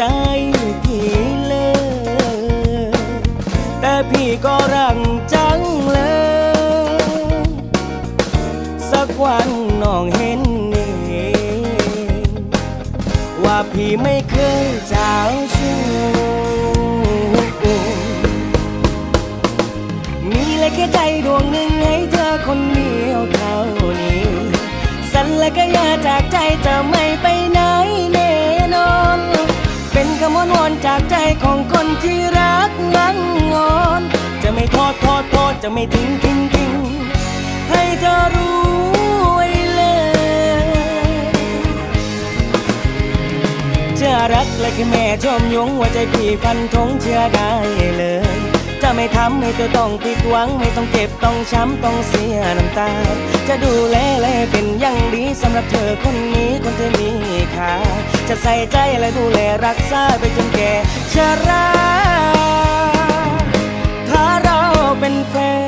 ใจพี่เลย แต่พี่ก็รักจังเลย สักวันน้องเห็นเองว่าพี่ไม่เคยเจ้าชู้มีเลยแค่ใจดวงหนึ่งให้เธอคนเดียวเท่านี้ สัญและก็อยาจากใจจะไม่ไป วอนวอนจากใจของคนที่รักนั่งงอน จะไม่ทอดทอดทอดจะไม่ทิ้งทิ้งทิ้งให้เธอรู้ไว้เลยจะรักและแค่แม่ชมยงว่าใจพี่ฟันธงเชื่อได้เลย จะไม่ทำให้เธอต้องผิดหวัง ไม่ต้องเจ็บต้องช้ำต้องเสียน้ำตา จะดูแลและเป็นอย่างดีสำหรับเธอคนนี้คนที่มีค่าจะใส่ใจและดูแลรักษาไปจนแก่ชราถ้าเราเป็นแฟน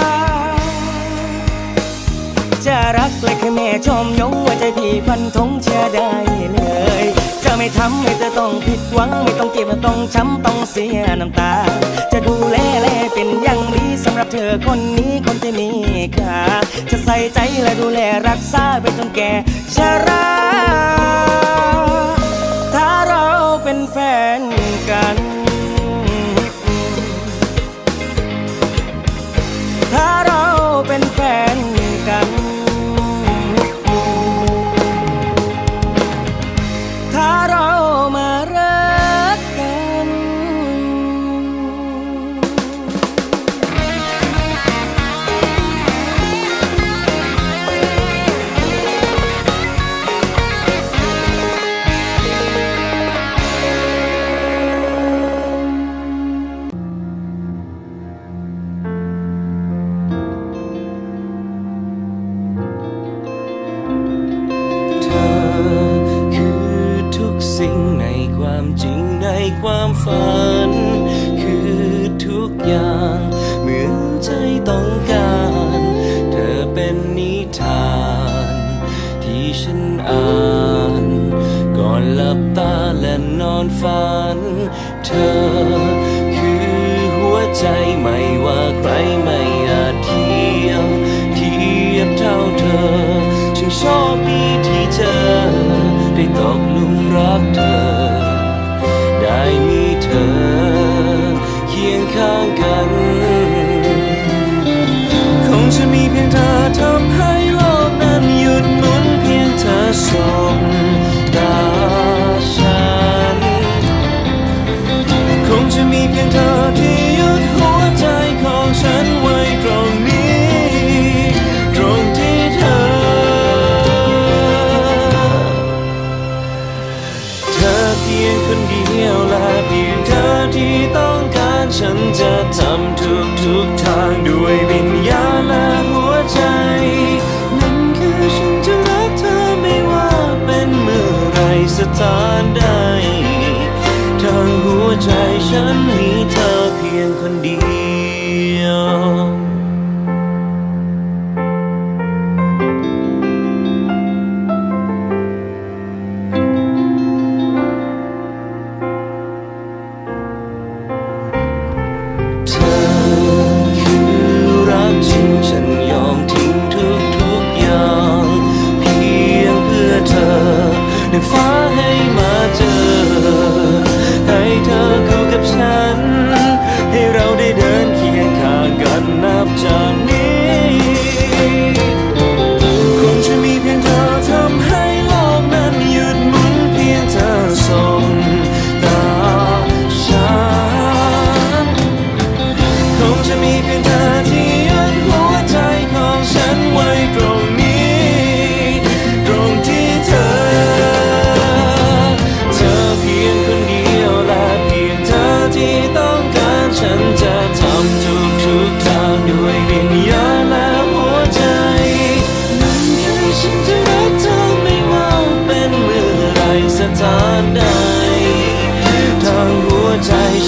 จะรักและแค่แม่ชมยงว่าใจพี่ฟันธงเชื่อได้เลย จะไม่ทำให้เธอต้องผิดหวัง ไม่ต้องเจ็บต้องช้ำต้องเสียน้ำตา จะดูแลแลเป็นอย่างดีสำหรับเธอคนนี้คนที่มีค่าจะใส่ใจและดูแลรักษาไปจน เธอคือหัวใจมัน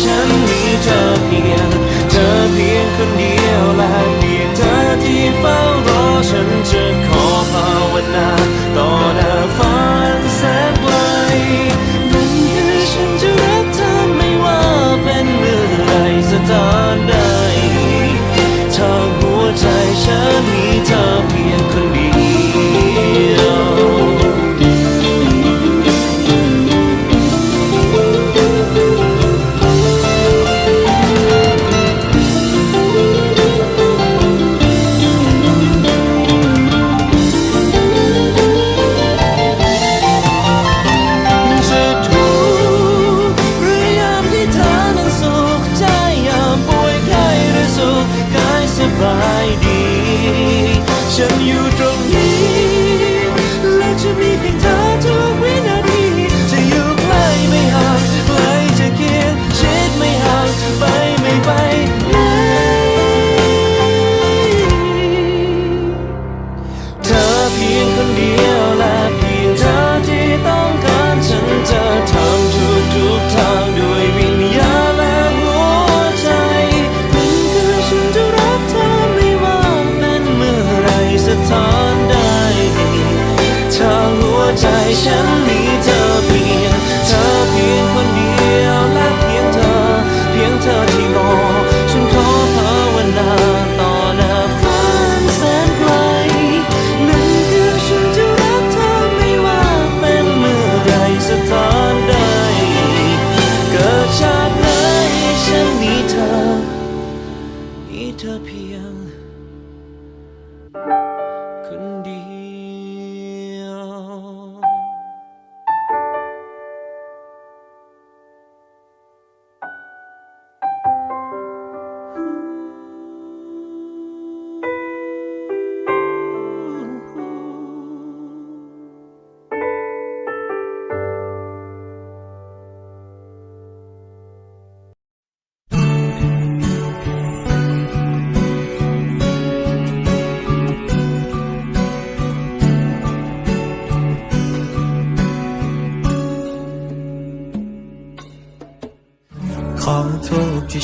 ฉันมีเธอเพียง เธอเพียงคนเดียวและเพียงเธอที่เฝ้า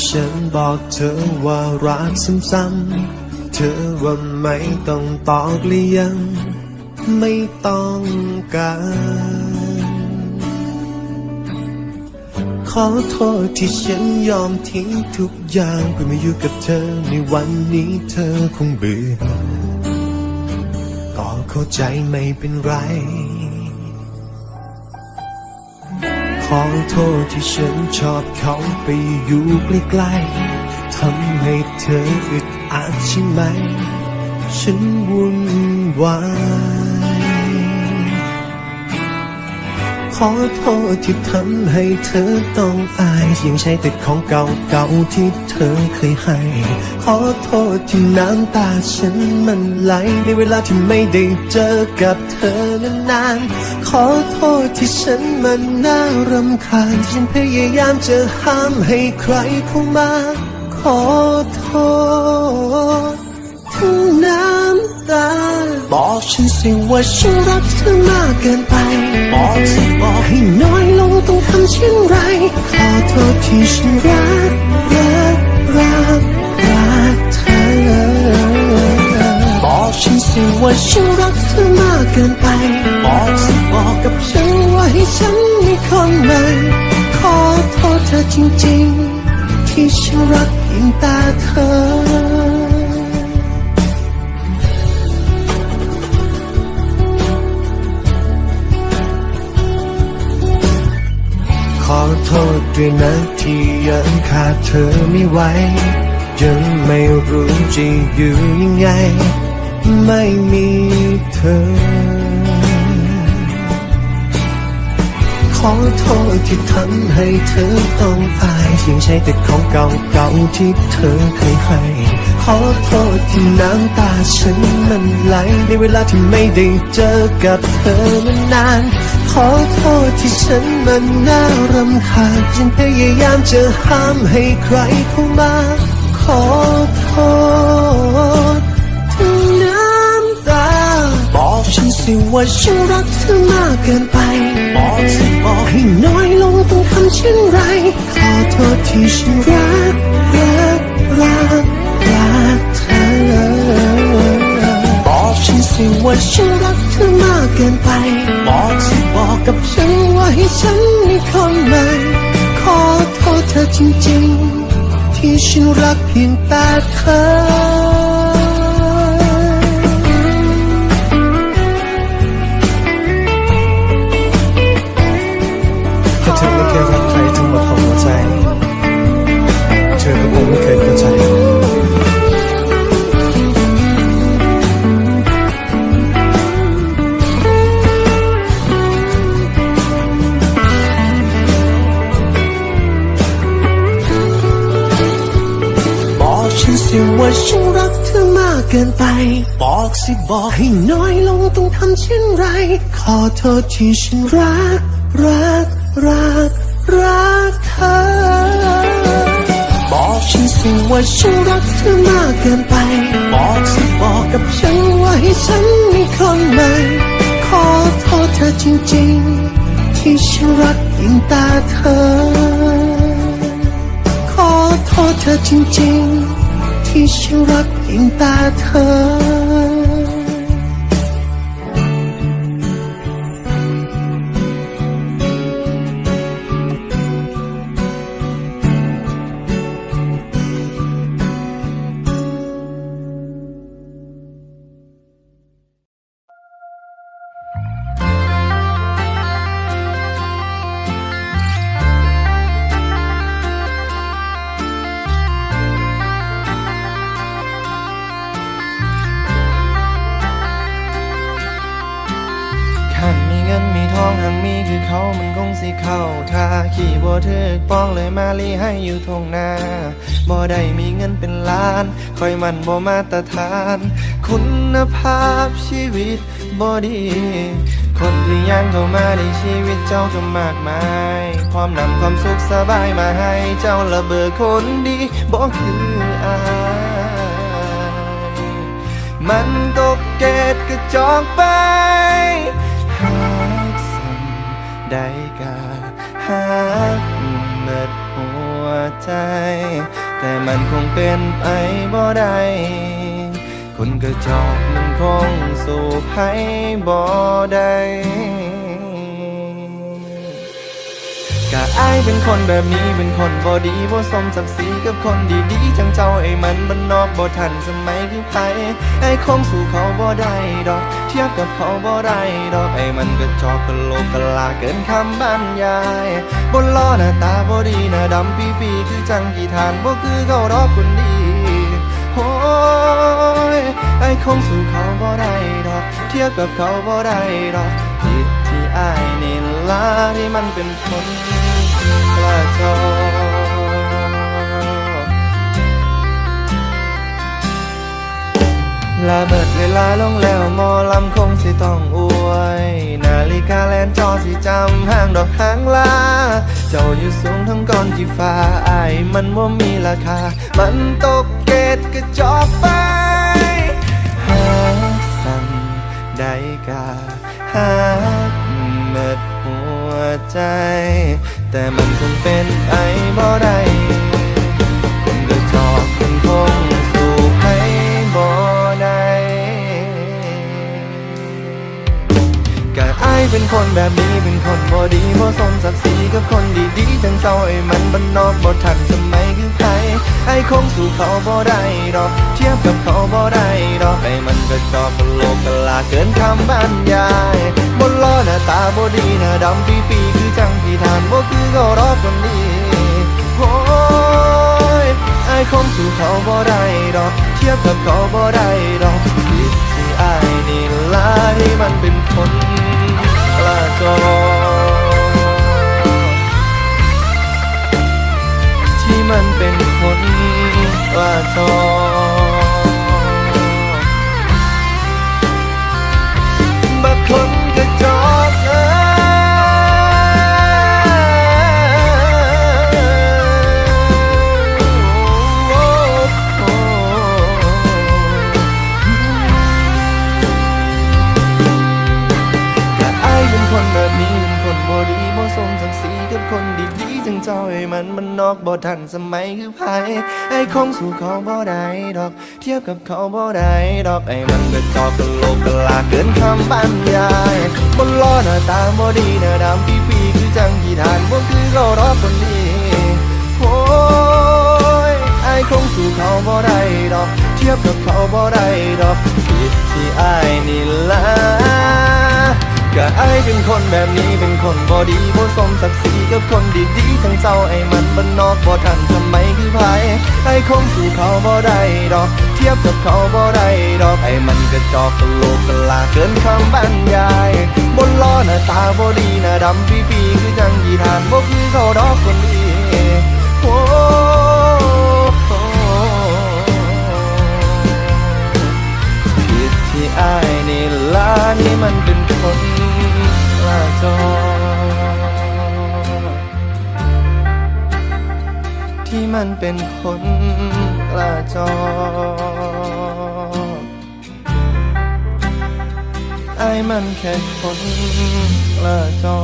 ฉันบอกเธอว่ารักซ้ำๆ เธอว่าไม่ต้องตอกหรือยังไม่ต้องการ ขอโทษที่ฉันยอมทิ้งทุกอย่างเพื่อมาอยู่กับเธอในวันนี้เธอคงเบื่อก็เข้าใจไม่เป็นไร ของโทษที่ฉันชอบเขาไปอยู่ใกล้ๆทำให้เธออึดอัดใช่ไหม ฉันวุ่นวาย ขอโทษที่ทำให้เธอต้องอายยังใช้ติดของเก่าเก่าที่เธอเคยให้ ขอโทษที่น้ำตาฉันมันไหลในเวลาที่ไม่ได้เจอกับเธอนานๆขอโทษที่ฉันมันน่ารำคาญที่ฉันพยายามจะห้ามให้ใครเข้ามา ขอโทษทั้นั้น ตา บอกฉันสิว่าฉันรักเธอมากเกินไป บอกสิบอกให้น้อยลงต้องทำเช่นไร ขอโทษที่ฉันรัก รัก รัก รักเธอ บอกฉันสิว่าฉันรักเธอมากเกินไป บอกสิบอกกับฉันว่าให้ฉันมีคนใหม่ขอโทษเธอจริง ๆ ที่ฉันรักเพียงตาเธอ โทษด้วยนะที่ยังขาดเธอไม่ไหวยังไม่รู้จะอยู่ยังไง ไม่มีเธอ ขอโทษที่ทำให้เธอต้องอายยังใช้แต่ของเก่าๆที่เธอเคยให้ อโทษที่น้ำตาฉันมันไหล ในเวลาที่ไม่ได้เจอกับเธอมานาน ขอโทษที่ฉันมันน่ารำคาญยังพยายามจะห้ามให้ใครเข้ามา ขอโทษที่น้ำตา บอกฉันสิว่าฉันรักเธอมากเกินไป บอกสิบอกให้น้อยลงต้องทำเช่นไร ขอโทษที่ฉันรักรักรัก ฉันรักเธอมากเกินไป บอกสิบอกกับฉันว่าให้ฉันมีคนใหม่ขอโทษเธอจริงๆ ที่ฉันรักเพียงแต่เธอ เกินไป บอกสิบอกให้น้อยลงต้องทำเช่นไร ขอโทษที่ฉันรัก รัก รัก รักเธอ บอกฉันสิว่าฉันรักเธอมากเกินไป บอกสิบอกกับฉันว่าให้ฉันมีคนใหม่ ขอโทษเธอจริงๆ ที่ฉันรักเพียงต่เธอ ขอโทษเธอจริงๆ ที่ฉันรัก เพีย ที่บ่ถึกป้องเลยมาลีให้อยู่ทงนาบ่ได้มีเงินเป็นล้าน คอยมันบ่มาตรฐาน คุณภาพชีวิตบ่ดี คนที่ยังเข้ามาในชีวิตเจ้าก็มากมายความนำความสุขสบายมาให้เจ้าระเบิดคนดีบ่คืออายมันตกเกตกระจอกไป ใจ แต่มันคงเป็นไปบ่ได้คนกระจอกมันคงสู่ให้บ่ได้ กะอายเป็นคนแบบนี้เป็นคนบ่ดีบ่สมศักดิ์ศรีกับคนดีๆจังเจ้าไอ้มันบันนอกบ่ทันสมัยคือไผไอ้คงสู่เขาบ่ได้ดอก เทียบกับเขาบ่ได้ดอกไอ้มันก็จอกกะโลกกะลาเกินคำบรรยายบนล้อหน้าตาบ่ดีหน้าดำปีปีๆคือจังกี่ทานบ่คือเขาดอคนดีโอ้ยไอ้คงสู่เขาบ่ได้ดอก เทียบกับเขาบ่ได้ดอก อายนี่ละที่มันเป็นคนกระจอกลาเบิดเวลาลงแล้วมอลำคงสิต้องอวย นาฬิกาแลนจอสิจำห่างดอกหางลา เจ้าอยู่สูงทั้งก้อนที่ฟ้าอายมันว่ามีราคา มันตกเกตกระจอกไปหาสั่นใดกาหักเมิดหั ใจ แต่มันคงเป็นไปบ่ได้คงกระจอกคงคงสู่ให้บ่ได้ก็อายเป็นคนแบบนี้เป็นคนบ่ดีบ่สมศักดิ์ศรีกับคนดีๆจังเจ้าไอ้มันบ้านนอกบ่ทันสมัยคือ ไอ้คงสู่เขาบ่ได้ดอกเทียบกับเขาบ่ได้ดอกไอ้มันก็จอกกโลกกลาเกินคำบรรยายบนล้อหน้าตาบ่ดีหน้าดำปีปีคือจังที่ทานบ่คือเขารอคนนี้โอ้ยไอ้คงสู่เขาบ่ได้ดอกเทียบกับเขาบ่ได้ดอกผิดที่ไอ้นี่ล่ะที่มันเป็นคนกล้าจอที่มันเป็น ค บ่ทันสมัยคือไผไอ้คงสู่เขาบ่ได้ดอก เทียบกับเขาบ่ได้ดอกไอ้มันก็จอกกะโลกกะลาเกินคำบรรยายบนล้อหน้าตาบ่ดีหน้าดำปีปีๆคือจังที่ทานบ่คือเขารอคนนี้โอ้ยไอ้คงสู่เขาบ่ได้ดอก เทียบกับเขาบ่ได้ดอกผิดที่ไอ้นี่ละ ก็ไอายเป็นคนแบบนี้เป็นคนบอดีบ่สมศักดิ์ศรีกับคนดีๆทั้งเจ้าไอ้มันบ้านนอกบ่ทันสมัยคือไผไอ้คงสู่เขาบ่ได้ดอก เทียบกับเขาบ่ได้ดอกไอ้มันกระจอกกะโลกกะลาเกินคำบรรยายบนล้อหน้าตาบ่ดีหน้าดำปีปีๆคือจังยีทานบ่คือเขาดอกคนดี อายนี่ล่ะนี่มันเป็นคนลาจอที่มันเป็นคนลาจอไอ้ายมันแค่คนกล้าจอ